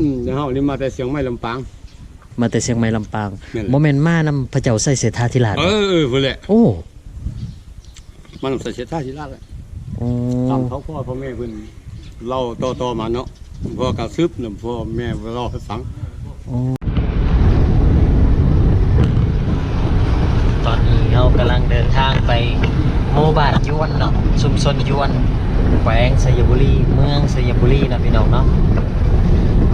อืมเฮานี่มาแต่เสียงไม้ลำปาง มาแต่เชียงใหม่ลำปางนั่นแหละ โมเมนต์มานํพระเจ้าใส่เสถาธิราชเออเออพุ่นแหละโอ้มันใส่เสียท่าสิลาดแหละโอ้ตามเขาพ่อพ่อแม่เพิ่นเล่าต่อๆมาเนาะพ่อกระซึบนำพ่อแม่เล่าให้ฟัง ตอนนี้เรากำลังเดินทางไปหมู่บ้านยวนเนาะชุมชนยวนแขวงสยบุรีเมืองสยบุรีนะพี่น้องเนาะ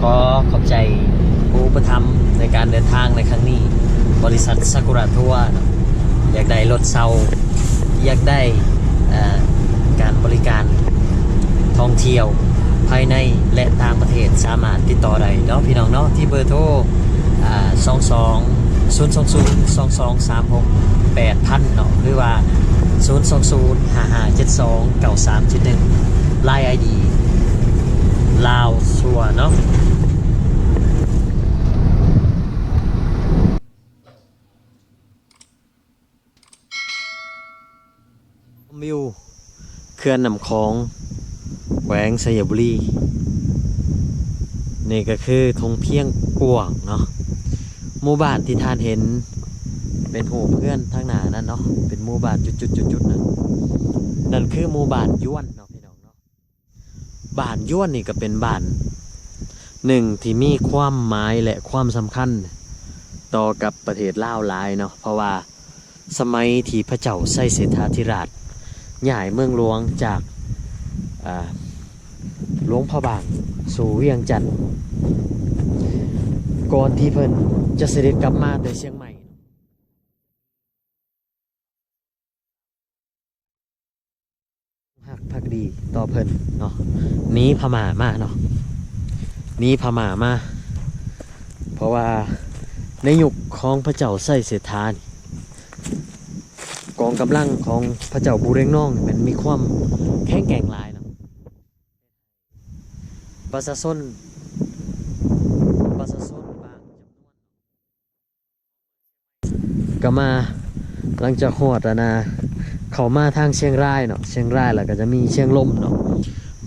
ก็ขอบใจผู้ประทำในการเดินทางในครั้งนี้ บริษัทซากุระทัวร์อยากได้รถเซาอยากได้การบริการท่องเที่ยวภายในและต่างประเทศสามารถติดต่อได้เนาะพี่น้องเนาะที่เบอร์โทรสอ่า22 0 2 0 2 2 3 6 8พันเนาะหรือว่า 0 2 0 5 5 7 2 9 3 7 1ไลน์ไอดีลาวชัวเนาะ มิวเขื่อนนำของแขวงสยบุรี นี่ก็คือทงเพียงกวางเนาะหมู่บ้านที่ท่านเห็น เป็นหูเพื่อนทางหน้านั่นเนาะเป็นหมู่บ้านจุดๆๆๆนั่นนั่นคือหมู่บ้านย้วนเนาะพี่น้องเนาะบ้านย้วนนี่ก็เป็นบ้านหนึ่งที่มีความหมายและความสำคัญ ต่อกับประเทศลาวหลายเนาะเพราะว่าสมัยที่พระเจ้าไส้เสถาธิราช ย้ายเมืองหลวงจากหลวงพระบางสู่เวียงจันทน์ก่อนที่เพิ่นจะเสด็จกลับมาแต่เชียงใหม่หักพักดีต่อเพิ่นเนาะหนี้พม่ามาเนาะหนี้พม่ามา เพราะว่าในยุคของพระเจ้าไส้เสถาน กองกำลังของพระเจ้าบูเรงน้องนี่มันมีความแข็งแกร่งหลายเนาะประชาชนประชาชนบางจำนวนก็มาหลังจากหอดนะ เขามาทางเชียงรายเนาะเชียงรายแล้วก็จะมีเชียงลมเนาะ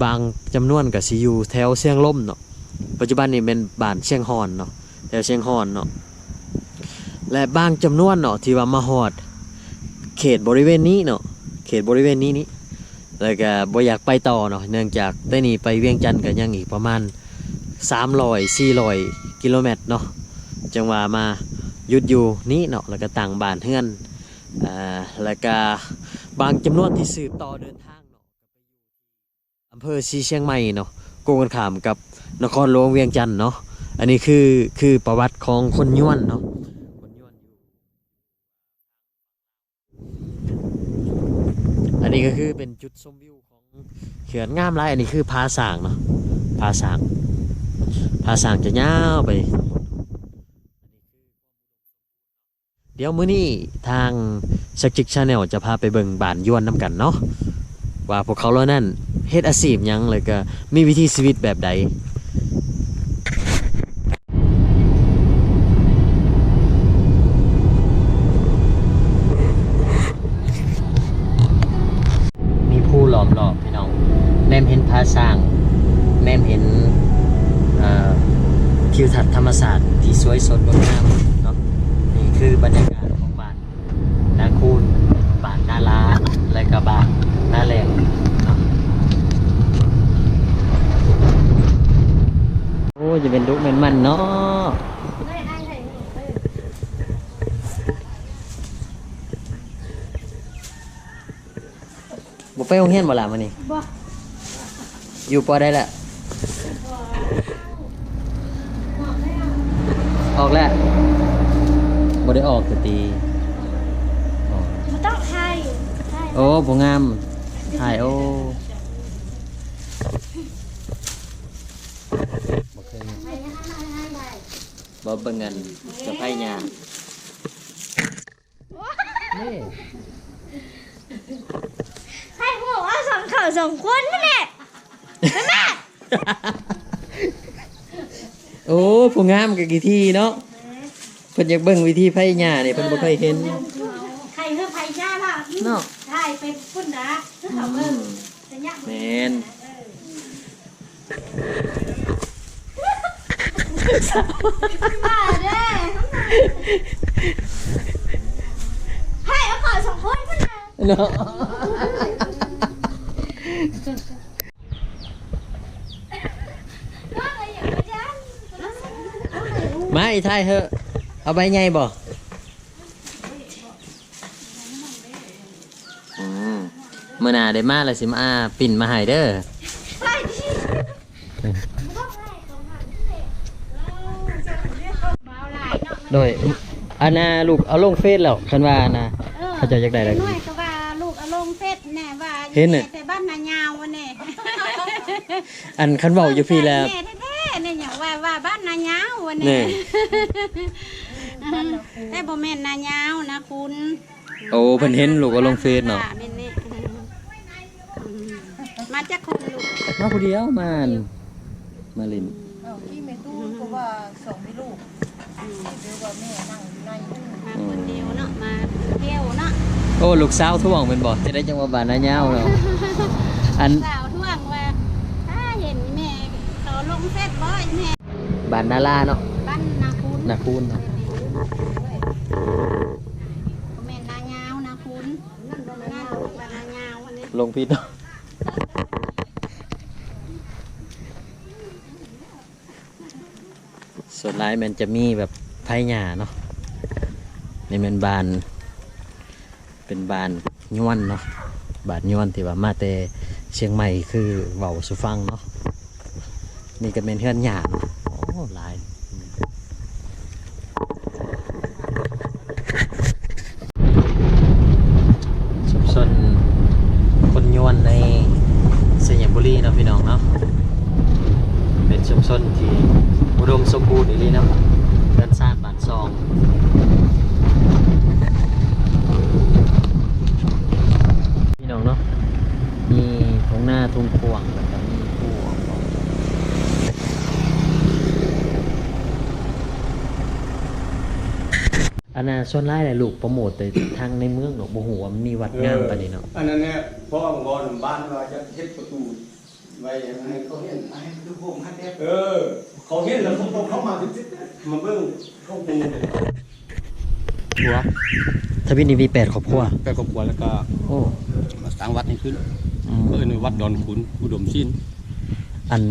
บางจำนวนก็สิอยู่แถวเชียงลมเนาะปัจจุบันนี้เป็นบ้านเชียงฮอนเนาะแถวเชียงฮอนเนาะและบางจำนวนเนาะที่ว่ามาหอด เขตบริเวณนี้เนาะเขตบริเวณนี้นี้แล้วก็บ่อยากไปต่อเนาะเนื่องจากได้นี่ไปเวียงจันทน์ก็ยังอีกประมาณ300 400กิโลเมตรเนาะจังหวะมาหยุดอยู่นี้เนาะแล้วก็ต่างบ้านเฮือนอ่าแล้วก็บางจำนวนที่สืบต่อเดินทางเนาะอำเภอซีเชียงใหม่เนาะโกงกันขามกับนครหลวงเวียงจันทน์เนาะอันนี้คือคือประวัติของคนย้วนเนาะคนย้วนอยู่ อันนี้ก็คือเป็นจุดชมวิวของเขื่อนงามไรอันนี้คือผาสางเนาะผาสางผาสางจะยาวไป เดี๋ยวมื้อนี้ทางสักจิกชาแนลจะพาไปเบิ่งบานยวนน้ำกันเนาะว่าพวกเขาแล้วนั่นเฮ็ดอาชีพยังเลยก็มีวิธีชีวิตแบบใด สร้างแนมเห็นทิวทัศน์ธรรมศาสตร์ที่สวยสดงดงามเนาะนี่คือบรรยากาศของบ้านนาคูนบ้านนาลาและก็บ้านนาแรงโอ้จะเป็นดุกเป็นมันเนาะบ่ไปโรงเรียนบ่ล่ะมื้อนี้บ่ อยู่ปอได้ละ ออกแล้วบ่ได้ออกแต่ตีออกมันต้องไทยไทยโอ้บ่งามถ่ายโอ้บ่เคยไทยไทยไทยไทยบ่เบิ่งเงินจะไผหญ้านี่ ไทยหัวว่าสองเขาสองคนนั่นแหละแม่ โอ้ผู้งามก็กี่ทีเนาะเพิ่นอยากเบิ่งวิธีไผหญ้านี่เพิ่นบ่เคยเห็นไทยคือไทยจ้าล่ะเนาะไทยไปพุ่นนะคือเขาเบิ่งจะยะแมนมาเด้ให้เอาข่าวสองคนขึ้นมาเนาะ ว่าอะไรอย่างนี้จ้า มาอีไทยเถอะ เอาใบใหญ่บ่อืมเมื่อหนาได้มาแล้วสิมาปิ่นมาให้เด้อไปดิต้องให้ตรงนั้นมาเอาลายเนาะโดยอันน่ะลูกเอาลงเฟซแล้วคันว่านะเขาจะอยากได้อะไรหน่วยก็ว่าลูกเอาลงเฟซแน่ว่าเห็นน่ะแต่บ้านนายาววะเนี่ยอันคันเว้าอยู่พี่แล้วายาววะนี่เนี่ยแต่บ่แม่นนายาวนะคุณโอ้เพิ่นเห็นลูกเอาลงเฟซเนาะแม่นี่มาจากคนลูกมาผู้เดียวมาอั่นมาลินที่แม่ตู้ก็ว่าส่งให้ลูกเดี๋ยวว่าแม่นั่งอยู่ในตู้มาคนเดียวเนาะมาเที่ยวเนาะโอ้ลูกสาวท่วงเป็นบ่จะได้จังว่าบ้านนายาวเนาะอันสาวท่วงว่าถ้าเห็นแม่เขาลงเฟซบ่อยแม่บ้านนาลาเนาะบ้า นนาคุณนาคูนเนาะแม่นายาวนะคุณนั่นบ่แม่นลูกว่านายาวอันนี้ลงผิดเนาะส่วนหลายมันจะมีแบบไผ่หญ้าเนาะนี่เป็นบาน เป็นบานย้วนเนาะบานย้วนที่ว่ามาแต่เชียงใหม่คือเว้าสุฟังเนาะนี่ก็เป็นเฮือนหญ้าเนาะโอ้หลาย ชุมชนคนยวนในสยามบุรีเนาะพี่น้องเนาะเป็นชุมชนที่ อุดมสมบูรณ์อีหลีเนาะเดินสร้างบ้านซองพี่น้องเนาะมีทุ่งหน้าทุ่งพวงแล้วก็มีผู้ออกของอันน่ะส่วนไล่แหละลูกโปรโมทแต่ทางในเมืองเนาะบ่ฮู้ว่ามันมีวัดงามปานนี้เนาะอันนั้นเนี่ยพ่อบอลบ้านว่าจะเฮ็ดประตูไว้ให้เขาเห็นให้ดูผมฮัทเด็เออ เขาเห็นแล้วเขาเขามาติดๆมาเบิ่งเขาปูหัวทวิตนี้มีแปดครอบครัวไปครอบครัวแล้วก็โอ้มาสร้างวัดนี้ขึ้นอืมเออในวัดดอนขุนอุดมชินอัน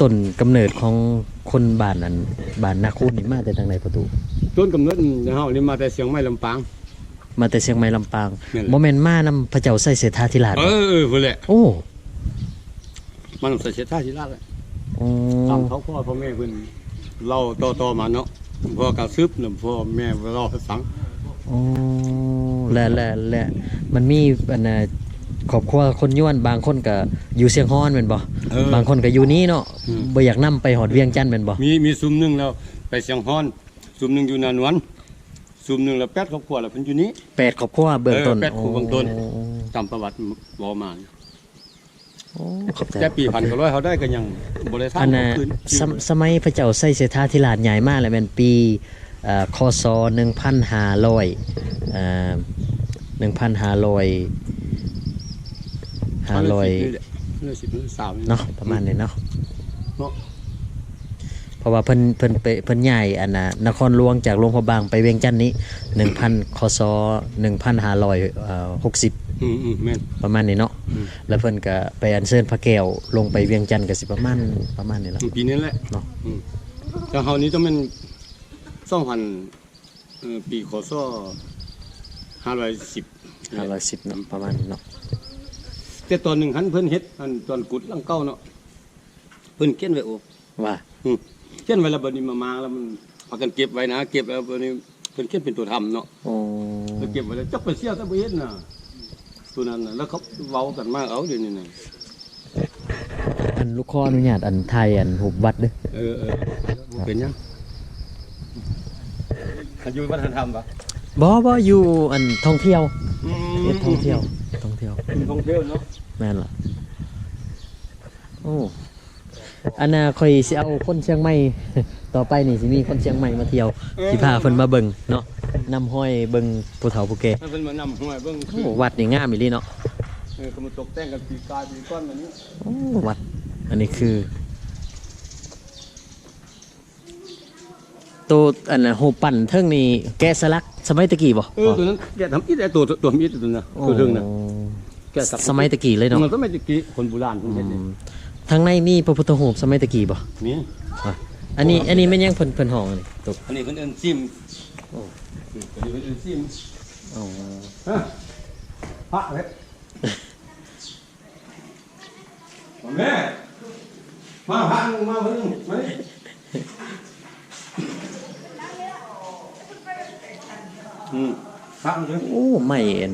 ต้นกำเนิดของคนบ้านนั้นบ้านนาคูนนี่มาแต่ทางไหนประตูต้นกำเนิดเฮานี่มาแต่เชียงใหม่ลำปาง มาแต่เชียงใหม่ลำปางแม่นเลยโมเมนต์มานำพระเจ้าใส่เสถาธิราชเออเออพุ่นแหละโอ้มันใส่เสื้อท่าที่ลาดแหละโอ้ตามเขาพ่อพ่อแม่เพิ่นเล่าต่อๆมาเนาะพ่อกระซึบแล้วพ่อแม่เล่าให้ฟังโอ้และและและมันมีอันน่ะครอบครัวคนย้วนบางคนก็อยู่เชียงฮ้อนแม่นบ่เออ บางคนก็อยู่นี้เนาะอืม บ่อยากนํไปหอดเวียงจันทน์แม่นบ่มีมีซุ้มหนึงแล้วไปเชียงฮ้อนซุ้มหนึงอยู่นานวนซุ้มหนึงแล้วแปดครอบครัวแล้วเพิ่นอยู่นี้ แปดครอบครัวเบื้องต้นเออแปดครอบครัวเบื้องต้น โตามประวัติบอกมาโอ้ ขอบใจแต่ปีพันก็ร้อยเขาได้ก็ยังบ่ได้ทำอันน่ะคืนสมสมัยพระเจ้าไส้เสถาธิราชใหญ่มากเลยเป็นปีเอ่อคศ1,500เอ่อ1,500 500เรื่องสิบเรื่องสามเนาะประมาณนี้เนาะเนาะเพราะว่าเพิ่นเพิ่นไปเพิ่นใหญ่อันน่ะนครหลวงจากหลวงพระบางไปเวียงจันทน์นี้1,000คศ1,560อื มอืมแม่น ประมาณนี้เนาะอืม แล้วเพิ่นก็ไปอัญเชิญพระแก้วลงไปเวียงจันทน์ก็สิประมาณประมาณนี้แหละปีนี้แหละเนาะ อืมแต่เฮานี้ต้องเป็น2,000เอ่อปีคศ510 510เนาะประมาณนี้เนาะแต่ตอนหนึ่งหันเพิ่นเฮ็ดอันตอนกุดหลังเก้าเนาะเพิ่นเขียนไว้โอ้ว่าอืมเขียนไว้แล้วบัดนี้มามาแล้วมันพากันเก็บไว้นะ เก็บแล้วบัดนี้เพิ่นเขียนเป็นตัวทำเนาะโอ้เพิ่นเก็บไว้แล้วจักไปเสียแต่บ่เห็นน่ะ ตัวนั้นน่ะแล้วเขาเว้ากันมาเอาเดี๋ยวนี้น่ะอันลูกขออนุญาตอันไทยอันหุบวัดเด้อเออเออบ่เป็นหยังอายุวัฒนธรรมปะบ่บ่อยู่อันท่องเที่ยวอืมเฮ็ดท่องเที่ยวท่องเที่ยว ท่องเที่ยวเนาะแม่นล่ะโอ้อันน่ะค่อยสิเอาคนเชียงใหม่ ต่อไปนี่สิมีคนเชียงใหม่มาเที่ยวสิพาเพิ่นมาเบิ่งเนาะ นำห้อยเบิ่งผู้เฒ่าผู้แก่ให้เพิ่นมานำห้วยเบิ่งโอ้วัดนี่งามอีหลีเนาะเออก็มาตกแต่งกันปีกายปีก้อนแบบนี้โอ้วัด อันนี้คือตัวอันน่ะโหปั่นเทิงนี่แกะสลักสมัยตะกี้บ่เออตัวนั้นแกทำอีแต่ตัวตัวตัวมีดตัวนั้นะตัวเทิงนะแกสักสมัยตะกี้เลยเนาะมันสมัยตะกี้คนโบราณเพิ่นเฮ็ดนี่ทางในมีพระพุทธรูปสมัยตะกี้บ่นี่อะอันนี้อันนี้แม่นยังเพิ่นเพิ่นห้องอันนี้ตกอันนี้เพิ่นเอิ้นซิม เพิ่นเอิ้นซิมอ๋อฮะพระเฮ็ดแม่มาพระนึงมาเพิ่นมานี่อืมพระมันเถอะโอ้ไม่เอ็น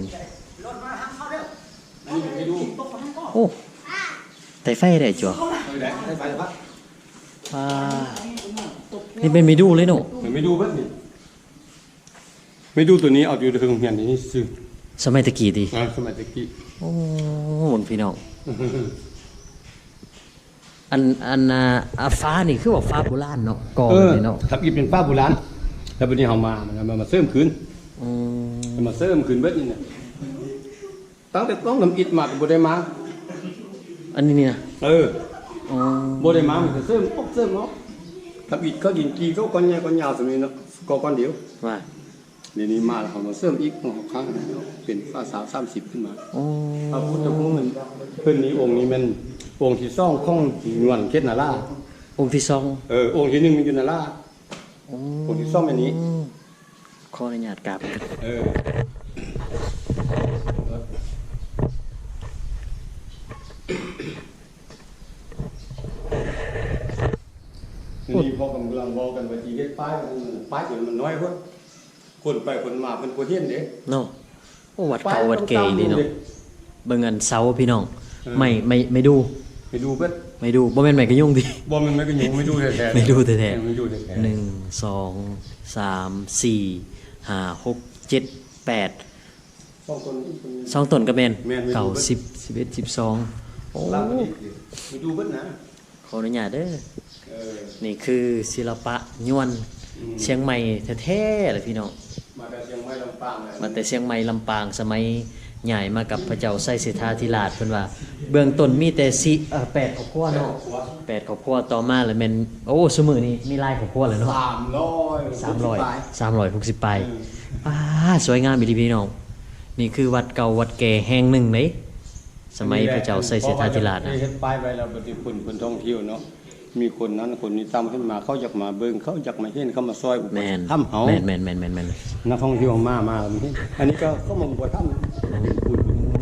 อันนี้ไปดูโอ้ไตไฟได้จ้ะไปไหนไปไปพระอ่านี่เป็นเมดูเลยเนาะมันไม่ดูเบิดนี่ ไม่ดูตัวนี้เอาอยู่ถึงเฮียนนี่ซื้อสมัยตะกี้ดีอ่าสมัยตะกี้โอ้หมนพี่น้องอันอันน่ะอะฟ้านี่คือว่าฟ้าโบราณเนาะกอเอแบบอนี้เนาะทับอีเป็นป้าโบราณแล้วบัดนี้เฮามามันเอามาเสริมคืนอืมเอามาเสริมคืนเบิดนี่น่ะตั้งแต่ต้องทำอิฐมาก็บ่ได้มา อันนี้เนี่ยเอออ๋อบ่ได้มามันก็เสริมปุ๊บเสริมเนาะทับอิฐก็ดินกีก็ก้อนใหญ่ก้อนยาวสมัยเนาะก็ก้อนเดียวว่า เดี๋ยวนี้มาแล้วเขามาเสริมอีกของเขาครั้งเป็นฟ้าสาว30ขึ้นมาโอ้พระพุทธรูปมันเพิ่นนี้องค์นี้มันองค์ที่สองของนวลเขตนาราองค์ที่สองเออองค์ที่หนึ่งมันอยู่นาราโอ้องค์ที่สองอันนี้ขออนุญาตกราบเออนี่พอกำลังบอกกันว่าจีเฮ็ดป้ายมันป้ายจนมันน้อยคน คนไปคนมาเพิ่นบ่เห็นเด้เนาะโอ้วัดเก่าวัดเกยนี่เนาะเบิ่งอันเสาพี่น้อง ไม่ไม่ไม่ดูไปดูเพิ่นไม่ดูบ่แม่นไม่กระยุ่งดิบ่มันไม่ก็ยังไม่ดูแท้ๆไม่ดูแท้ๆไม่ดูแท้ๆหนึ่งสองสามสี่ห้าหกเจ็ดแปดสองคนคนนี้สองต้นก็แม่นแม่นไม่ดูเก่าเบิดสิบสิบเอ็ดสิบสองโอ้ลาวนี่ไปดูเพิ่นนะขออนุญาตเด้อเออนี่คือศิลปะยวนเชียงใหม่แท้ๆเลยพี่น้อง มาแต่เชียงใหม่ลำปางเลยมาแต่เชียงใหม่ลำปางสมัยใหญ่มากับพระเจ้าไส้สิทธาธิราชเพิ่นว่า เบื้องต้นมีแต่สิเอ่อแปดครอบครัวเนาะแปดครอบครัวต่อมาแล้วแม่นโอ้สมือนี้มีหลายครอบครัวเลยเนาะสามร้อยสามร้อยปลายสามร้อยหกสิบปลายป้าสวยงามอีหลีพี่น้องนี่คือวัดเก่าวัดแก่แห่งหนึ่งเลยสมัยพระเจ้าไส้สิทธาธิราชนะเฮ็ดป้ายไว้แล้วปฏิคุณคนท่องเที่ยวเนาะ มีคนนั้นคนนี้ตามขึ้นมาเขาอยากมาเบิ่งเขาอยากมาเห็นเขามาซอยอุปแมนถ้ำเฮาแมนแมนแมนแมนแมนนักท่องเที่ยวมามามาเห็นอันนี้ก็เข้ามาอุปถ้ำคุณ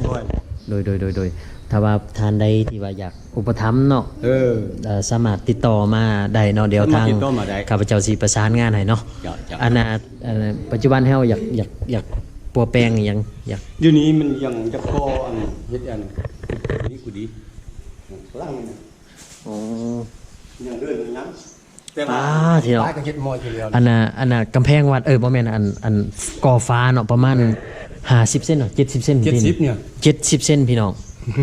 ซอยโดยโดยโดยโดยถ้าว่าทานใดที่ว่าอยากอุปถัมภ์เนาะเออเอ่อสามารถติดต่อมาได้เนาะเดี๋ยวทางสามารถติดต่อมาได้ข้าพเจ้าสีประสานงานให้เนาะจ้ะจ้ะอันน่ะอันน่ะปัจจุบันเฮาอยากอยากอยากปัวแปลงอหยังอยากเดี๋ยวนี้มันยังจะก่ออันเฮ็ดอันนี่กูดีล่างนี่อ๋ อยังเดินอยู่ยังแต่ป้าว่าที่เราป้ายก็เฮ็ดมอยทีเดียวอันน่ะอันน่ะกำแพงวัดเออบ่แม่นอันอันก่อฟ้าเนาะประมาณ50เซนเนาะ70เซนเจ็ดสิบเนี่ย70เซนพี่น้อง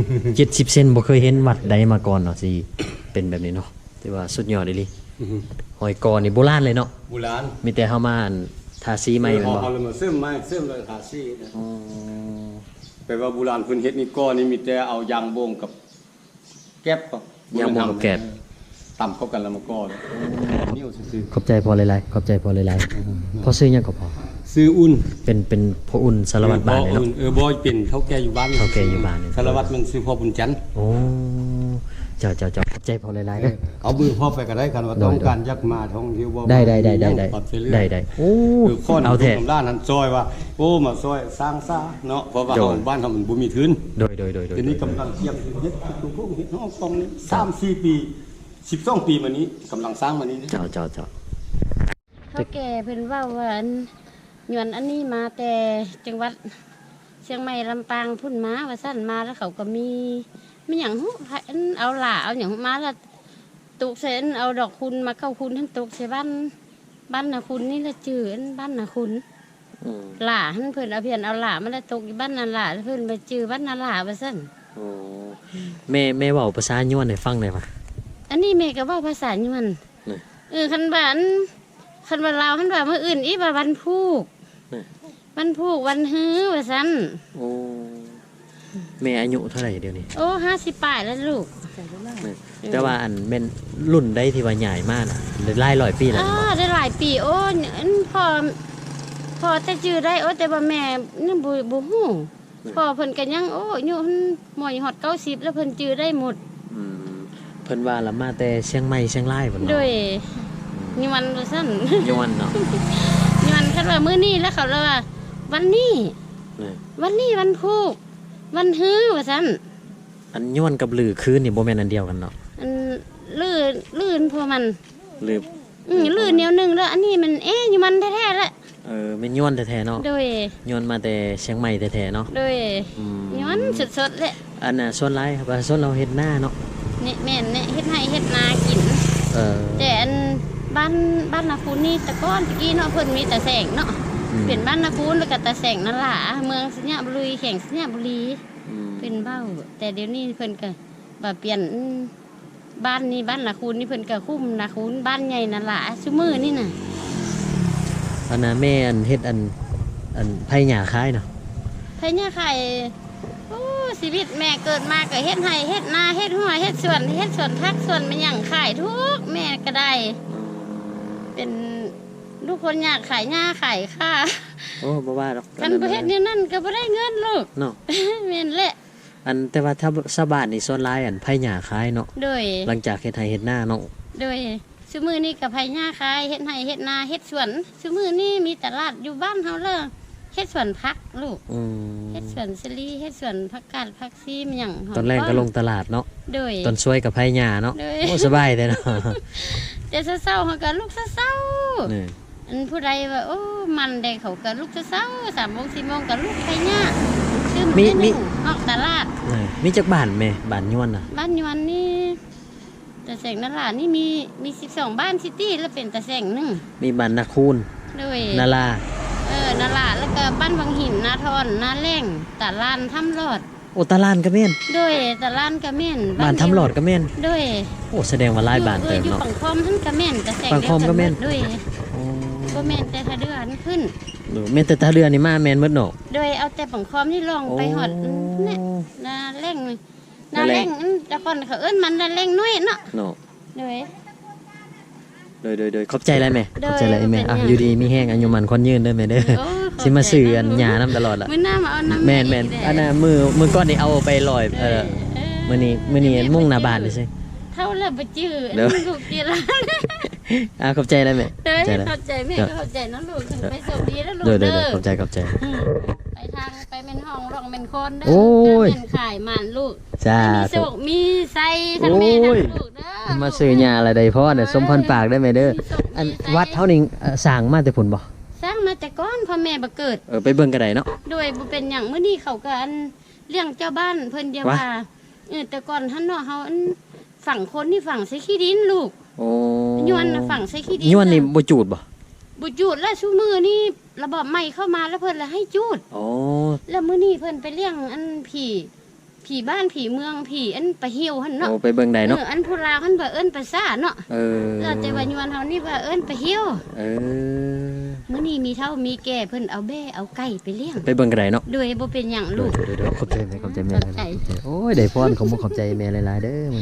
70เซนบ่เคยเห็นวัดใดมาก่อนเนาะสิเป็นแบบนี้เนาะถือว่าสุดยอดเลยลิอือฮึหอยกอนี่โบราณเลยเนาะโบราณมีแต่เฮามาอันทาสีใหม่แม่นเอาบ่เอาเลยมาเสริมไม้เสริมเลยหาซี่นะอ๋อแปลว่าโบราณเพิ่นเฮ็ดนี่ก้อนนี่มีแต่เอายางโบงกับ แก๊บก็ยางบ่กับแกบ ต่ำเข้ากันแล้วมาก้อนนิ้วซื่อขอบใจพอหลายๆขอบใจพอหลายๆพอซื้อหยังก็พอๆซื้ออุ่นเป็นเป็นพ่ออุ่นสารวัตรบ้านเลยเนาะเออบ่เป็นเฒ่าแก่อยู่บ้านเฒ่าแก่อยู่บ้านนี่สารวัตรมันซื้อพ่อบุญจันทร์โอ้เจ้าเจ้าเจ้าขอบใจพอหลายๆเด้อเอามือพ่อไปก็ได้กันว่าโดยต้องการยักมาท่องเที่ยวบ่ได้ได้ได้ได้ได้ปรับปเรื่อยได้ได้โอ้คือข้อนเอาแท้ของร้านนั้นซอยว่าโอ้มาซอยสร้างซาเนาะเพราะว่าโดยเฮาบ้านเฮามันบ่มีทุนโดยโดยโดยโดยทีนี้กำลังเทียบเฮ็ดทุกพวกเฮ็ดห้องกองนี้ 3 4ปี12ปีมานี้กำลังสร้างมานี้นะเจ้าเจ้าเจ้าเท่าแก่เพิ่นเว่าว่าอันยวนอันนี้มาแต่จังหวัดเชียงใหม่ลำปางพุ่นมาว่าสั้นมาแล้วเขาก็มีมีหยังฮู้อันเอาหล่าเอาหยังมาแล้วตุกเส้นเอาดอกคุณมาเข้าคุณทั้งตุกใส่บ้านบ้านนาคุณนี่ละจื่ออันบ้านนาคุณอืมหล่าหันเพิ่นเอาเพียนเอาหล่ามาแล้วตกอยู่บ้านนาหล่าเพิ่นไปจื่อบ้านนาหล่าว่าซั่นโอ้แม่แม่เว้าภาษาย้วนให้ฟังได้ปะ อันนี้แม่ก็เว้าภาษาอยู่มันนี่ เออคันบ้านคันว่าลาวคันว่ามื้ออื่นอีว่าวันพูกนี่วันพูกวันฮื้อว่าซั่นโอ้แม่อายุเท่าไหร่เดี๋ยวนี้โอ้50ปลายแล้วลูกหส่เวลาแต่ว่าอันแม่นรุ่นได้ที่ว่าใหญ่มากน่ะหลายร้อยปีแล้วอ่าเนาะได้หลายปีโอ้ยอันพ่อพ่อแต่จื้อได้โอ้แต่ว่าแม่นี่บ่บ่ฮู้พ่อเพิ่นก็ยังโอ้อยู่เพิ่นหมอยฮอด90แล้วเพิ่นจื้อได้หมดอืมเพิ่นว่าละมาแต่เชียงใหม่เชียงรายพุ่นโดเนาะยนี่มันว่าซั่นยวนเนาะนี่มันคันว่ามื้อนี้แล้วเขาเลยว่า วันนี้ นี่วันนี้วันพูกวันฮื้อว่าซั่นอันยวนกับลือคืนนี่บ่แม่นอันเดียวกันเนาะอันลื่นลื่นพวกมันลืออืมลื่นแนวหนึงแล้ว อันนี้มันเอ๊ะอยู่มันแท้ๆแหละเออแม่นยวนแท้ๆเนาะโดยยวนมาแต่เชียงใหม่แท้ๆเนาะโดยอืมย้อนสดๆแหละอันน่ะส่วนหลายครับว่าส่วนเราเฮ็ดหน้าเนาะ นี่แม่นเนี่ยเฮ็ดให้เฮ็ดนากินเออ แต่อันบ้านบ้านนาคูนนี่แต่ก่อนตะกี้เนาะเพิ่นมีแต่แสงเนาะอืม เป็นบ้านนาคูนแล้วก็แต่แสงนั่นล่ะเมืองสัญญาบุรีแข่งสัญญาบุรี อืมเป็นเบ้า แต่เดี๋ยวนี้เพิ่นก็บ่เปลี่ยนอืมบ้านนี้บ้านนาคูนนี่เพิ่นก็คุ้มนาคูนบ้านใหญ่นั่นล่ะซุมื้อนี่น่ะอันน่ะแม่อันเฮ็ดอันอันไผหญ้าคายเนาะพญาไข่โอ้ ชีวิตแม่เกิดมาก็เฮ็ดไห้เฮ็ดนาเฮ็ดหัวเฮ็ดสวนเฮ็ดสวนพักสวนมันหยังขายทุกแม่ก็ได้ เป็นลูกคนอยากขายหญ้าขายข้าโอ้บ่ว่าดอกคันบ่เฮ็ดเนี่ยนั่นก็บ่ได้เงินลูกเนาะแม่นแหละอันแต่ว่าถ้าชาวบ้านนี่ส่วนหลายอันไผหญ้าคายเนาะโดยหลังจากเฮ็ดไร่เฮ็ดนาเนาะโดยซุมื้อนี้ก็ไผหญ้าขายเฮ็ดไห้เฮ็ดนาเฮ็ดสวนซุมื้อนี้มีตลาดอยู่บ้านเฮาเลยเฮ็ดสวนผักลูกอืมเฮ็ดสวนสลีเฮ็ดสวนผักกาดผักชีมันหยังหมตอนแรกก็ป้ลงตลาดเนาะโดย ตอนช่วยกับไผหญ้าเนาะเลย โอ้สบายเลยเนาะแต่เศร้าๆเขาก็ลูกเศร้านี่ๆอันผู้ใดว่าโอ้มันได้เขาก็ลูกเศร้าสามโมงสี่โมงก็ลูกไปเนี่ยชื่อมันได้หนึ่งออกตลาด นี่มีจักบ้านแม่บ้านยวนน่ะบ้านยวนนี่แต่แสงนลาดนี่มีมีสิบสองบ้านซิตี้แล้วเป็นแต่แสงหนึ่งมีบ้านนาคูนโดยนาลาเออนลาดแล้วก็บ้านวังหินนาทอนนาแร่งตาลานทำหลอดโอ้ตาลานก็แม่นโดยตาลานกระเม่นบ้านทำหลอดก็แม่นโดยโอ้แสดงว่าหลายบ้านอเติอมอยู่เนาะฝั่งคอมท่านกระเม่นแต่แสงฝั่งคอมก็แม่นโดยโอ้ก็แม่นแต่ถ้าเดือนขึ้นเออแม่นแต่ตาเรือนี่มาแม่นหมดเนาะโดยเอาแต่ปังคอมนี่ลองไปหอดเนี่ยนาเร่งนานาเร่เร่งงอันแต่ก่อนเขาเอิ้นมันนาเร่งน้อยเนาะเนาะโดย โดยโดยโดยขอบใจเลยแม่โดขยอบใจเลยแม่อะเป็นหยัง อยู่ดีมีแห้งอายุมันคนยืนเด้อแม่เด้อโอ้ขบสิมาซื้ออันใจะหญ้านํตลอดล่ะมื้อหน้ามาเอาน้ำแม่นแม่นอีกอันเด้น่ะมือมือก้อนนี่เอาไปลอยเออเออมื้อนี้มื้อนี้มุ่งหน้าบ้านนี่ซิ เท่าแล้วบ่จื้อเด้อลูกจีร้านอะขอบใจเลยแม่เด้อใจเลยเข้าใจแม่เด้อเข้าใจนะลูกไปโชคดีแล้วลูกโดยโดเด้ยโดยอขอบใจขอบใจ อืม ไปทางไปเป็นห้องร่องเป็นคนเด้โอ้ยเดินขายหมันลูกจ้ามีโชธุคมีไส้ทั้งแม่ทั้งโอ้ยลูกเด้อมาซื้อหญ้าอะไรใดพ่อเนี่ยสมพรปากได้ไหมเด้อ มีโชคอันมีไส้วัดเท่านี้เอ่อสร้างมาแต่ผลบ่สร้างมาแต่ก้อนพ่อแม่บ่เกิด เออไปเบิ่งกันได้เนาะโดยบ่เป็นหยังมื้อนี้เขาก็อันเลี้ยงเจ้าบ้านเพิ่นเดียววะ ว่าเออแต่ก่อนท่านเนาะเฮาอันฝั่งคนนี่ฝั่งใส่ขี้ดินลูกโอ้ยวนน่ะฝั่งใส่ขี้ดินยวนนี่บ่จูดบ่บ่จูดแล้วซุมื้อนี่ ระบบใหม่เข้ามาแล้วเพิ่นเลยให้จูด โอ้แล้วมื้อนี้เพิ่นไปเลี้ยงอันผีผีบ้านผีเมืองผีอันไปเหี่ยวหั่นเนาะโอ้ไปเบิ่งได้เนาะเอออันผู้ลาวหันว่าเอิ้นไปซ่าเนาะเออแล้วแต่ว่ายวนเฮานี่ว่าเอิ้นไปเหี่ยวเออมื้อนี้มีเท่ามีแก่เพิ่นเอาแบ่เอาไก่ไปเลี้ยงไปเบิ่งกันได้เนาะโดยบ่เป็นหยังเดี๋ลูยวกเดี๋ยวเดี๋ยวขอบใจแม่ขอบใจแม่ขอบใจโอ้ยได้พรขอบคุณขอบใจแม่หลายๆเด้อ